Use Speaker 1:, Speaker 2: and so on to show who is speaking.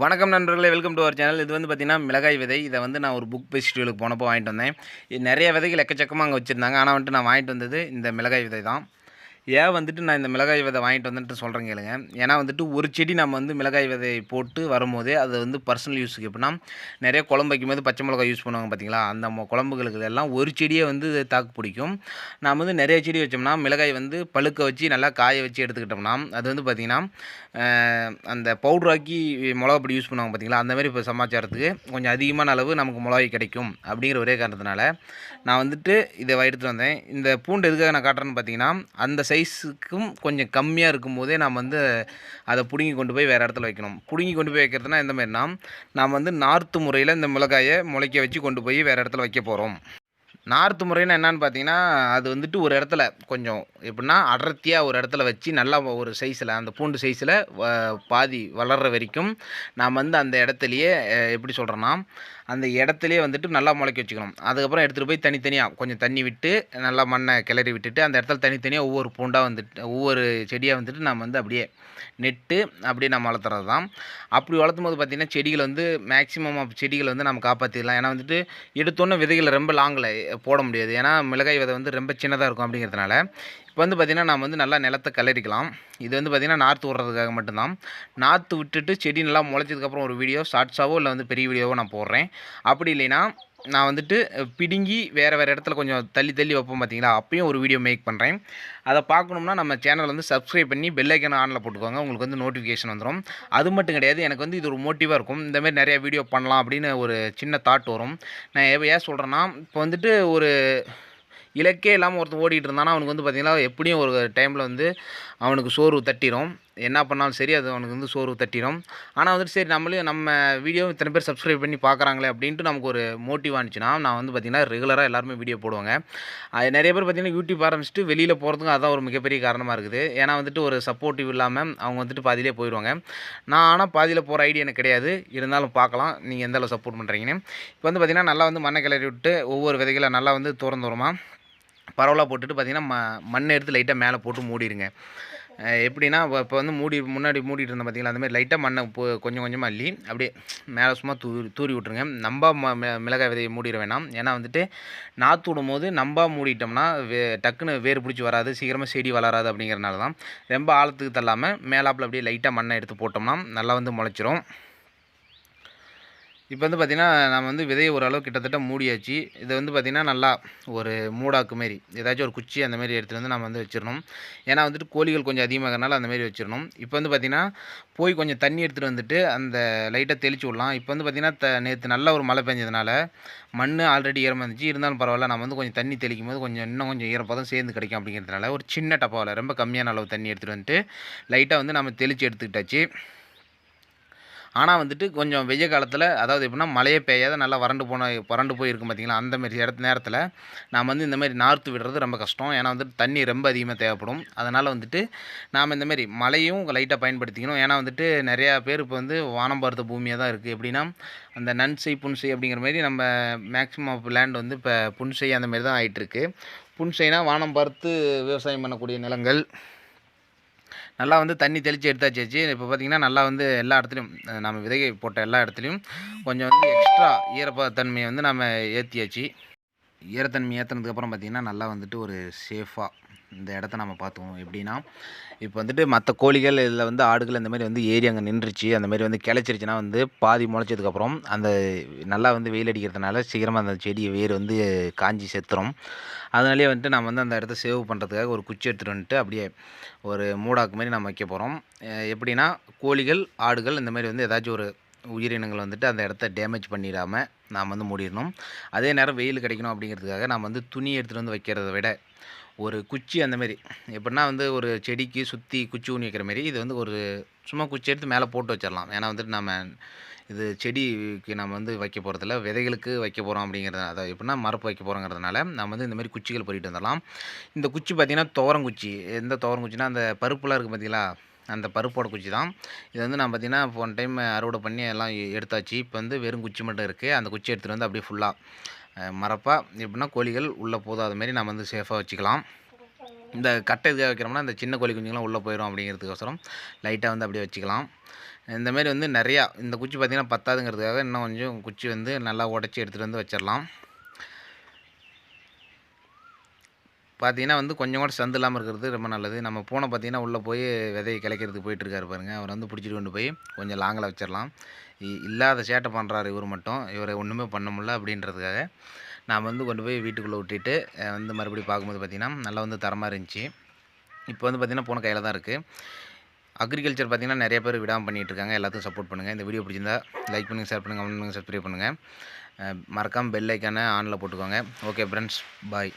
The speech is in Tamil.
Speaker 1: வணக்கம் நண்பர்களே வெல்கம் டு அவர் சேனல் இது வந்து பார்த்திங்கன்னா மிளகாய் விதை. இதை வந்து நான் ஒரு புக் ஃபெஸ்டிவலுக்கு போனப்போ வாங்கிட்டு வந்தேன். நிறைய விதைகள் எக்கச்சக்கமாக அங்கே வச்சுருந்தாங்க. ஆனால் வந்துட்டு நான் வாங்கிட்டு வந்தது இந்த மிளகாய் விதை தான் ஏன் வந்துட்டு நான் இந்த மிளகாய் விதை வாங்கிட்டு வந்துட்டு சொல்கிறேன் கேளுங்க. ஏன்னா வந்துட்டு ஒரு செடி நம்ம வந்து மிளகாய் விதை போட்டு வரும்போதே அது வந்து பர்சனல் யூஸுக்கு எப்படின்னா நிறைய குழம்பு வைக்கும்போது பச்சை மிளகாய் யூஸ் பண்ணுவாங்க பார்த்தீங்களா அந்த குழம்புகளுக்கு எல்லாம் ஒரு செடியை வந்து தாக்கு பிடிக்கும். நாம் வந்து நிறைய செடி வச்சோம்னா மிளகாய் வந்து பழுக்க வச்சு நல்லா காய வச்சு எடுத்துக்கிட்டோம்னா அது வந்து பார்த்திங்கன்னா அந்த பவுட்ராக்கி மிளகா பொடி யூஸ் பண்ணுவாங்க பார்த்தீங்களா அந்த மாதிரி இப்போ சமாச்சாரத்துக்கு கொஞ்சம் அதிகமான அளவு நமக்கு மிளகாய் கிடைக்கும் அப்படிங்கிற ஒரே காரணத்தினால நான் வந்துட்டு இதை எடுத்துகிட்டு வந்தேன். இந்த பூண்டு எதுக்காக நான் காட்டுறேன்னு பார்த்தீங்கன்னா அந்த சைஸுக்கும் கொஞ்சம் கம்மியாக இருக்கும்போதே நாம் வந்து அதை பிடுங்கி கொண்டு போய் வேறு இடத்துல வைக்கணும். பிடுங்கி கொண்டு போய் வைக்கிறதுனா எந்த மாதிரினா நாம் வந்து நார்த்து முறையில் இந்த மிளகாயை முளைக்க வச்சு கொண்டு போய் வேறு இடத்துல வைக்க போகிறோம் நார்த்து முறைன்னா என்னன்னு பார்த்தீங்கன்னா அது வந்துட்டு ஒரு இடத்துல கொஞ்சம் எப்படின்னா அடர்த்தியாக ஒரு இடத்துல வச்சு நல்லா ஒரு சைஸில் அந்த பூண்டு சைஸில் பாதி வளர்கிற வரைக்கும் நாம் வந்து அந்த இடத்துலையே எப்படி சொல்கிறேன்னா அந்த இடத்துலையே வந்துட்டு நல்லா முளைக்க வச்சுக்கணும். அதுக்கப்புறம் எடுத்துகிட்டு போய் தனித்தனியாக கொஞ்சம் தண்ணி விட்டு நல்லா மண்ணை கிளறி விட்டுட்டு அந்த இடத்துல தனித்தனியாக ஒவ்வொரு பூண்டாக வந்துட்டு ஒவ்வொரு செடியாக வந்துட்டு நம்ம வந்து அப்படியே நெட்டு அப்படியே நம்ம வளர்த்துறது தான் அப்படி வளர்த்தும் போது பார்த்திங்கன்னா செடிகள் வந்து மேக்ஸிமம் செடிகளை செடிகள் வந்து நம்ம காப்பாற்றிடலாம் ஏன்னா வந்துட்டு எடுத்தோன்னே விதைகளை ரொம்ப லாங்கில் போட முடியாது. ஏன்னா மிளகாய் விதை வந்து ரொம்ப சின்னதாக இருக்கும் அப்படிங்கிறதுனால இப்போ வந்து பார்த்திங்கன்னா நம்ம வந்து நல்லா நிலத்தை கலரிக்கலாம். இது வந்து பார்த்திங்கன்னா நாற்று விட்றதுக்காக மட்டும்தான். நாற்று விட்டுட்டு செடி நல்லா முளைச்சதுக்கப்புறம் ஒரு வீடியோ ஷார்ட்ஸாவோ இல்லை வந்து பெரிய வீடியோவோ நான் போடுறேன். அப்படி இல்லைன்னா நான் வந்துட்டு பிடுங்கி வேறு வேறு இடத்துல கொஞ்சம் தள்ளி தள்ளி வைப்போம் பார்த்தீங்களா? அப்பயும் ஒரு வீடியோ மேக் பண்ணுறேன் அதை பார்க்கணும்னா நம்ம சேனல் வந்து சப்ஸ்கிரைப் பண்ணி பெல் ஆனில் போட்டுக்கோங்க. உங்களுக்கு வந்து நோட்டிஃபிகேஷன் வந்துடும் அது மட்டும் கிடையாது எனக்கு வந்து இது ஒரு மோட்டிவாக இருக்கும். இந்தமாரி நிறையா வீடியோ பண்ணலாம் அப்படின்னு ஒரு சின்ன தாட் வரும். நான் ஏ- ஏன் சொல்கிறேன்னா இப்போ வந்துட்டு ஒரு இலக்கே இல்லாமல் ஒருத்தன் ஓடிட்டு இருந்தானா அவனுக்கு வந்து பார்த்திங்கன்னா எப்படியும் ஒரு டைமில் வந்து அவனுக்கு சோர்வு தட்டிடும் என்ன பண்ணாலும் சரி அது அவனுக்கு வந்து சோர்வு தட்டிடும் ஆனால் வந்துட்டு சரி நம்மளே நம்ம வீடியோ இத்தனை பேர் சப்ஸ்கிரைப் பண்ணி பார்க்குறாங்களே அப்படின்ட்டு நமக்கு ஒரு மோட்டிவ் ஆனிச்சுன்னா நான் வந்து பார்த்திங்கன்னா ரெகுலராக எல்லாருமே வீடியோ போடுவாங்க. அது நிறைய பேர் பார்த்திங்கன்னா யூடியூப் ஆரம்பிச்சுட்டு வெளியில் போகிறதுக்கும் அதான் ஒரு மிகப்பெரிய காரணமாக இருக்குது. ஏன்னா வந்துட்டு ஒரு சப்போர்ட்டிவ் இல்லாமல் அவங்க வந்துட்டு பாதியிலே போயிடுவாங்க நான் ஆனால் பாதியில் போகிற ஐடியா எனக்கு கிடையாது. இருந்தாலும் பார்க்கலாம் நீங்கள் எந்த அளவு சப்போர்ட் பண்ணுறீங்கன்னு இப்போ வந்து பார்த்திங்கன்னா நல்லா வந்து மண்ணை கிளறி விட்டு ஒவ்வொரு விதைகளை நல்லா வந்து திறந்து தூரமாக பரவலாக போட்டுட்டு பார்த்திங்கன்னா ம மண்ணை எடுத்து லைட்டாக மேலே போட்டு மூடிடுங்க. எப்படின்னா இப்போ வந்து மூடி முன்னாடி மூடிட்டு இருந்தோம் பார்த்தீங்களா அந்தமாதிரி லைட்டாக மண்ணை போ கொஞ்சம் கொஞ்சமாக அள்ளி அப்படியே மேலே சும்மா தூரி தூரி விட்ருங்க நம்பா ம மிளகாய் விதையை மூடிட வேணாம். ஏன்னா வந்துட்டு நாற்று விடும் போது நம்பா மூடிட்டோம்னா வே டக்குன்னு வேர் பிடிச்சி வராது சீக்கிரமாக செடி வளராது அப்படிங்கிறனால தான் ரொம்ப ஆழத்துக்கு தள்ளாமல் மேலாப்பில் அப்படியே லைட்டாக மண்ணை எடுத்து போட்டோம்னா நல்லா வந்து முளைச்சிரும். இப்போ வந்து பார்த்திங்கன்னா நம்ம வந்து விதையை ஓரளவு கிட்டத்தட்ட மூடியாச்சு. இதை வந்து பார்த்திங்கன்னா நல்லா ஒரு மூடாக்கு மாரி ஏதாச்சும் ஒரு குச்சி அந்த மாதிரி எடுத்துகிட்டு வந்து நம்ம வந்து வச்சிடணும். ஏன்னா வந்துட்டு கோழிகள் கொஞ்சம் அதிகமாகறனால அந்த மாதிரி வச்சிடணும். இப்போ வந்து பார்த்திங்கன்னா போய் கொஞ்சம் தண்ணி எடுத்துகிட்டு வந்துட்டு அந்த லைட்டாக தெளிச்சு விடலாம். இப்போ வந்து பார்த்திங்கன்னா த நேற்று நல்ல ஒரு மழை பெஞ்சதுனால மண் ஆல்ரெடி ஈரமாக இருந்துச்சு. இருந்தாலும் பரவாயில்ல நம்ம வந்து கொஞ்சம் தண்ணி தெளிக்கும் போது கொஞ்சம் இன்னும் கொஞ்சம் ஈரப்பதம் சேர்ந்து கிடைக்கும் அப்படிங்கிறதுனால ஒரு சின்ன டப்பாவில் ரொம்ப கம்மியான அளவு தண்ணி எடுத்துகிட்டு வந்துட்டு லைட்டாக வந்து நம்ம தெளித்து எடுத்துக்கிட்டாச்சு. ஆனால் வந்துட்டு கொஞ்சம் வெய்ய காலத்தில் அதாவது எப்படின்னா மழையே பெய்யாத நல்லா வறண்டு போன வறண்டு போயிருக்கும் பார்த்திங்களா அந்த மாதிரி இடத்து நேரத்தில் நாம் வந்து இந்த மாதிரி நார்த்து விடுறது ரொம்ப கஷ்டம். ஏன்னா வந்துட்டு தண்ணி ரொம்ப அதிகமாக தேவைப்படும். அதனால் வந்துட்டு நாம் இந்த மாதிரி மழையும் லைட்டாக பயன்படுத்திக்கணும். ஏன்னா வந்துட்டு நிறையா பேர் இப்போ வந்து வானம் பார்த்த பூமியாக தான் இருக்குது எப்படின்னா அந்த நன்சை புன்சை அப்படிங்கிற மாதிரி நம்ம மேக்ஸிமம் ஆஃப் லேண்ட் வந்து இப்போ புன்சை அந்த மாதிரி தான் ஆகிட்டுருக்கு புன்சைனா வானம் பார்த்து விவசாயம் பண்ணக்கூடிய நிலங்கள். நல்லா வந்து தண்ணி தெளித்து எடுத்தாச்சு இப்போ பார்த்திங்கன்னா நல்லா வந்து எல்லா இடத்துலையும் நம்ம விதைகை போட்ட எல்லா இடத்துலையும் கொஞ்சம் வந்து எக்ஸ்ட்ரா ஈரப்பதத்தன்மையை வந்து நம்ம ஏற்றியாச்சு ஈரத்தன்மை ஏற்றுனதுக்கப்புறம் பார்த்திங்கன்னா நல்லா வந்துட்டு ஒரு சேஃபாக இந்த இடத்த நம்ம பார்த்துக்கணும். எப்படின்னா இப்போ வந்துட்டு மற்ற கோழிகள் இதில் வந்து ஆடுகள் இந்த மாதிரி வந்து ஏறி அங்கே நின்றுச்சு. அந்த மாதிரி வந்து கிளச்சிருச்சுன்னா வந்து பாதி முளைச்சதுக்கப்புறம் அந்த நல்லா வந்து வெயில் அடிக்கிறதுனால சீக்கிரமாக அந்த செடி வேர் வந்து காஞ்சி செத்துரும். அதனாலேயே வந்துட்டு நம்ம வந்து அந்த இடத்த சேவ் பண்ணுறதுக்காக ஒரு குச்சி எடுத்துகிட்டு வந்துட்டு அப்படியே ஒரு மூடாக்கு மாதிரி நம்ம வைக்க போகிறோம் எப்படின்னா கோழிகள் ஆடுகள் இந்த மாதிரி வந்து ஏதாச்சும் ஒரு உயிரினங்கள் வந்துட்டு அந்த இடத்த டேமேஜ் பண்ணிடாமல் நாம் வந்து மூடிடணும். அதே நேரம் வெயில் கிடைக்கணும் அப்படிங்கிறதுக்காக நம்ம வந்து துணி எடுத்துகிட்டு வந்து வைக்கிறத விட ஒரு குச்சி அந்த மாதிரி எப்படின்னா வந்து ஒரு செடிக்கு சுற்றி குச்சி ஊனி வைக்கிற மாதிரி இது வந்து ஒரு சும்மா குச்சி எடுத்து மேலே போட்டு வச்சிடலாம். ஏன்னா வந்துட்டு நம்ம இது செடிக்கு நம்ம வந்து வைக்க போகிறதில்ல விதைகளுக்கு வைக்க போகிறோம் அப்படிங்கிறது அதை எப்படின்னா மரப்பு வைக்க போகிறோங்கிறதுனால நம்ம வந்து இந்த மாதிரி குச்சிகள் பொறிட்டு வந்துடலாம். இந்த குச்சி பார்த்திங்கன்னா துவரங்குச்சி எந்த துவரங்குச்சினா அந்த பருப்புலாம் இருக்குது பார்த்தீங்களா அந்த பருப்போட குச்சி தான். இது வந்து நான் பார்த்திங்கன்னா போன டைம் அறுவடை பண்ணி எல்லாம் எடுத்தாச்சு. இப்போ வந்து வெறும் குச்சி மட்டும் இருக்குது அந்த குச்சி எடுத்துகிட்டு வந்து அப்படியே ஃபுல்லாக மரப்பாக எப்படின்னா கோழிகள் உள்ளே போதாத அதுமாரி நம்ம வந்து சேஃபாக வச்சுக்கலாம். இந்த கட்டை இதுக்காக வைக்கிறோம்னா இந்த சின்ன கோழி குஞ்சுங்களாம் உள்ளே போயிடும் அப்படிங்கிறதுக்கோசரம் லைட்டாக வந்து அப்படியே வச்சுக்கலாம். இந்தமாரி வந்து நிறையா இந்த குச்சி பார்த்திங்கன்னா பத்தாதுங்கிறதுக்காக இன்னும் கொஞ்சம் குச்சி வந்து நல்லா உடச்சி எடுத்துகிட்டு வந்து வச்சிடலாம். பார்த்தீங்கன்னா வந்து கொஞ்சம் கூட சந்து இல்லாமல் இருக்கிறது ரொம்ப நல்லது. நம்ம பூனை பார்த்தீங்கன்னா உள்ளே போய் விதையை கிளைக்கிறதுக்கு போயிட்டுருக்காரு பாருங்கள் அவர் வந்து பிடிச்சிட்டு கொண்டு போய் கொஞ்சம் லாங்கில் வச்சிடலாம். இ- இல்லாத சேட்டை பண்ணுறாரு இவர் மட்டும். இவரை ஒன்றுமே பண்ண முடியல அப்படின்றதுக்காக நான் வந்து கொண்டு போய் வீட்டுக்குள்ளே விட்டுட்டு வந்து மறுபடியும் பார்க்கும்போது பார்த்திங்கன்னா நல்லா வந்து தரமாக இருந்துச்சு. இப்போ வந்து பார்த்திங்கன்னா பூனை கையில் தான் இருக்குது அக்ரிகல்ச்சர் பார்த்திங்கன்னா நிறைய பேர் விடாமல் பண்ணிகிட்டு இருக்காங்க. எல்லாத்துக்கும் சப்போர்ட் பண்ணுங்கள் இந்த வீடியோ பிடிச்சிருந்தா லைக் பண்ணுங்கள் ஷேர் பண்ணுங்கள் கமெண்ட் பண்ணுங்கள் சப்ஸ்கிரைப் பண்ணுங்கள் மறக்காமல் பெல் ஐக்கானை ஆனில் போட்டுக்கோங்க. Okay friends bye